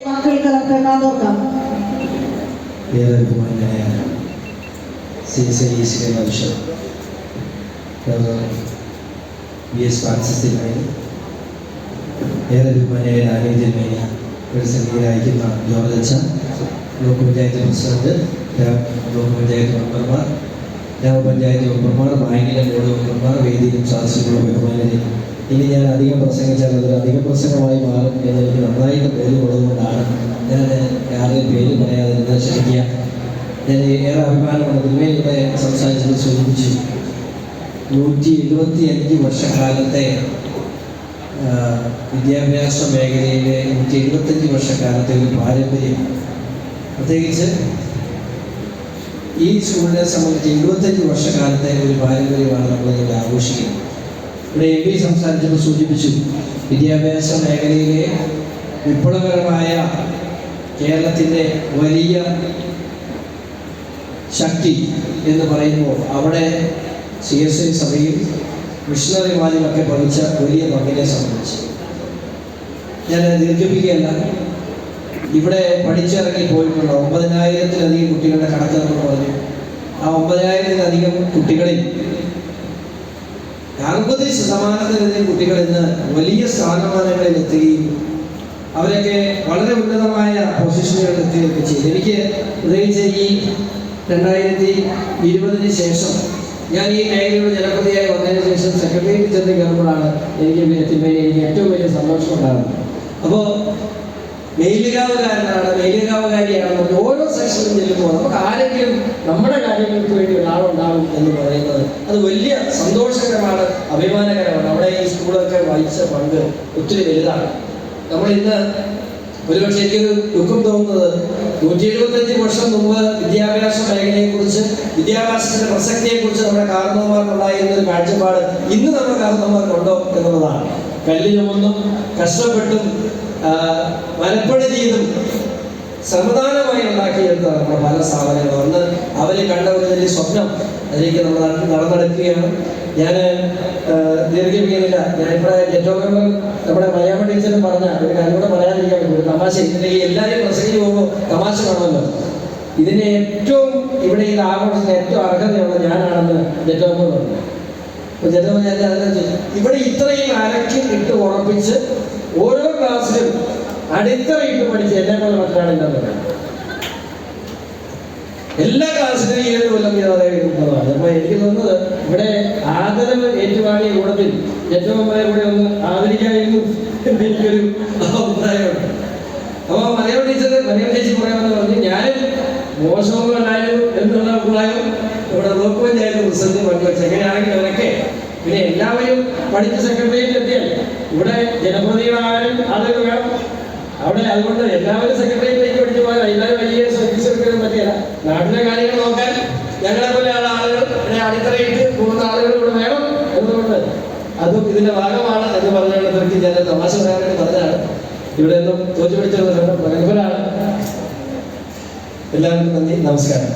കാതോർക്കാം ഏറെ ബഹുമാനായ C S I C മനുഷ്യർ ബി എസ് ഫ്രാൻസിസ് ഏറെ ബഹുമാനായ നാഗേ തിരുമേനി പ്രതിസന്ധിയിലായിരിക്കുന്ന ജോർജ് അച്ഛൻ block panchayat president block panchayat മെമ്പർമാർ ഗ്രാമപഞ്ചായത്ത് മെമ്പർമാർ ബാങ്കിലെ ബോർഡ് മെമ്പർമാർ വേദിയിലും സാധിച്ചിട്ടുള്ള ബഹുമാനരെ ഇനി ഞാൻ അധികം പ്രസംഗിച്ചാൽ അതൊരു അധിക പ്രസംഗമായി മാറും എന്ന് എനിക്ക് നന്നായിട്ട് ബോധ്യമുള്ളതുകൊണ്ടാണ് ഞാൻ ആരെയും പേര് പറയാതിരുന്നത് ക്ഷമിക്കുക ഞാൻ ഏറെ അഭിമാനമാണ് തിരുമേനി സംസാരിച്ചത് സൂചിപ്പിച്ചു. നൂറ്റി എഴുപത്തി അഞ്ച് വർഷക്കാലത്തെ വിദ്യാഭ്യാസ മേഖലയിലെ നൂറ്റി എഴുപത്തഞ്ച് വർഷക്കാലത്തെ ഒരു പാരമ്പര്യം. പ്രത്യേകിച്ച് ഈ സ്കൂളിനെ സംബന്ധിച്ച് എഴുപത്തഞ്ച് വർഷക്കാലത്തെ ഒരു പാരമ്പര്യമാണ് നമ്മൾ ഇവിടെ ആഘോഷിക്കുന്നത്. ഇവിടെ എം സംസാരിച്ചപ്പോൾ സൂചിപ്പിച്ചു വിദ്യാഭ്യാസ മേഖലയിലെ വിപ്ലവകരമായ കേരളത്തിന്റെ വലിയ ശക്തി എന്ന് പറയുമ്പോൾ അവിടെ സി എസ് ഐ സഭയും മിഷണറിമാരിലൊക്കെ പഠിച്ച വലിയ പങ്കിനെ സംബന്ധിച്ച്. ഞാൻ ദീർഘിപ്പിക്കുകയല്ല. ഇവിടെ പഠിച്ചിറങ്ങി പോയിട്ടുള്ള ഒമ്പതിനായിരത്തിലധികം കുട്ടികളുടെ കണക്ക് നമ്മൾ പറഞ്ഞു. ആ ഒമ്പതിനായിരത്തിലധികം കുട്ടികളിൽ അറുപത് ശതമാനത്തിലധികം കുട്ടികൾ ഇന്ന് വലിയ സ്ഥാനമാനങ്ങളിൽ എത്തുകയും അവരൊക്കെ വളരെ ഉന്നതമായ പൊസിഷനുകളിൽ എത്തുകയൊക്കെ ചെയ്തു. എനിക്ക് പ്രത്യേകിച്ച് ഈ രണ്ടായിരത്തി ഇരുപതിന് ശേഷം ഞാൻ ഈ മേഖലയുടെ ജനപ്രതിയായി വന്നതിന് ശേഷം സെക്രട്ടേറിയറ്റ് ചെന്ന് കയറുമ്പോഴാണ് എനിക്ക് എത്തിപ്പോയി എനിക്ക് ഏറ്റവും വലിയ സന്തോഷം ഉണ്ടാകുന്നത് അപ്പോൾ മേലുകാവുകാരനാണ് മെയിലുകാവുകാരിയാണ് ഓരോ സെക്ഷനും ചെല്ലുമ്പോൾ നമുക്ക് ആരെങ്കിലും നമ്മുടെ കാര്യങ്ങൾക്ക് വേണ്ടി ഒരാളുണ്ടാകും എന്ന് പറയുന്നത് അത് വലിയ സന്തോഷകരമാണ് അഭിമാനകരമാണ്. നമ്മുടെ ഈ സ്കൂളൊക്കെ വഹിച്ച പങ്ക് ഒത്തിരി വലുതാണ്. നമ്മൾ ഇന്ന് ഒരുപക്ഷെ എനിക്കൊരു ദുഃഖം തോന്നുന്നത് നൂറ്റി എഴുപത്തഞ്ച് വർഷം മുമ്പ് വിദ്യാഭ്യാസ മേഖലയെക്കുറിച്ച് വിദ്യാഭ്യാസത്തിന്റെ പ്രസക്തിയെക്കുറിച്ച് നമ്മുടെ കാരണവന്മാർക്കുണ്ടായിരുന്ന ഒരു കാഴ്ചപ്പാട് ഇന്ന് നമ്മുടെ കാരണവന്മാർക്കുണ്ടോ എന്നുള്ളതാണ്. കല്ല് കഷ്ടപ്പെട്ടും ആ, മനപ്പണി ചെയ്തും സമാധാനമായി ഉണ്ടാക്കിയെടുത്താണ് നമ്മുടെ പല സ്ഥാപനങ്ങളും അന്ന് അവർ കണ്ട ഒരു വലിയ സ്വപ്നം അതിലേക്ക് നമ്മൾ നട- നടന്നെടുക്കുകയാണ്. ഞാൻ ദീർഘിപ്പിക്കുന്നില്ല. ഞാൻ ഇവിടെ ഏറ്റവും നമ്മുടെ മലയാള ടീച്ചറും പറഞ്ഞ ഒരു കാര്യം കൂടെ പറയാതിരിക്കാൻ പറ്റും. തമാശ. ഈ എല്ലാവരും പ്രസംഗിച്ച് പോകുമ്പോൾ തമാശ കാണുമല്ലോ. ഇതിനെ ഏറ്റവും ഇവിടെ ഇത് ആഘോഷത്തിന് ഏറ്റവും അർഹതയുള്ള ഞാനാണെന്ന് ജറ്റോമ പറഞ്ഞു. അപ്പൊ ജറ്റോമ ഞാൻ ഇവിടെ ഇത്രയും അരക്കി ഇട്ട് ഉറപ്പിച്ച് ഓരോ അടിത്തറയിട്ട് പഠിച്ച് എന്നെ കൊണ്ട് മറ്റൊരാളില്ലെന്ന് പറയാം. എല്ലാ ക്ലാസ്സിലും ഏഴ് കൊല്ലം വീതമാണ് അപ്പൊ എനിക്ക് തോന്നുന്നത് ഇവിടെ ആദരവ് ഏറ്റുവാങ്ങിയ കൂടത്തിൽ ഏറ്റവും കൂടെ ഒന്ന് ആദരിക്കായിരുന്നു എനിക്കൊരു അഭിപ്രായമുണ്ട് അപ്പൊ മലയാള ടീച്ചർ മലയാള ടീച്ചർ പറയാമെന്ന് പറഞ്ഞു ഞാനും മോശമൊന്നും അല്ലായിരുന്നു എന്നുള്ള അഭിപ്രായം ഇവിടെ ബ്ലോക്ക് പഞ്ചായത്ത് പ്രസിഡന്റ് പങ്കുവച്ചു എങ്ങനെയാണെങ്കിൽ അവരൊക്കെ പിന്നെ എല്ലാവരും പഠിച്ച സെക്രട്ടേറിയറ്റ് എത്തിയാൽ ഇവിടെ ജനപ്രതിനിധികളായാലും ആളുകൾ വേണം അവിടെ അതുകൊണ്ട് എല്ലാവരും സെക്രട്ടേറിയറ്റിലേക്ക് പഠിച്ചു പോയാൽ എല്ലാവരും വലിയ സർവീസ് എടുക്കാൻ പറ്റിയല്ല നാട്ടിലെ കാര്യങ്ങൾ നോക്കാൻ ഞങ്ങളെ പോലെ ഉള്ള ആളുകൾ അടിത്തറയിട്ട് പോകുന്ന ആളുകൾ ഇവിടെ വേണം എന്നുകൊണ്ട് അതും ഇതിന്റെ ഭാഗമാണ് എന്ന് പറഞ്ഞുകൊണ്ട് തൃക്കി ഞാൻ തമാശ പറയാൻ പറഞ്ഞാണ് ഇവിടെ നിന്നും തോറ്റു പിടിച്ചുള്ള പ്രഗത്ഭരാണ് എല്ലാവർക്കും നന്ദി നമസ്കാരം.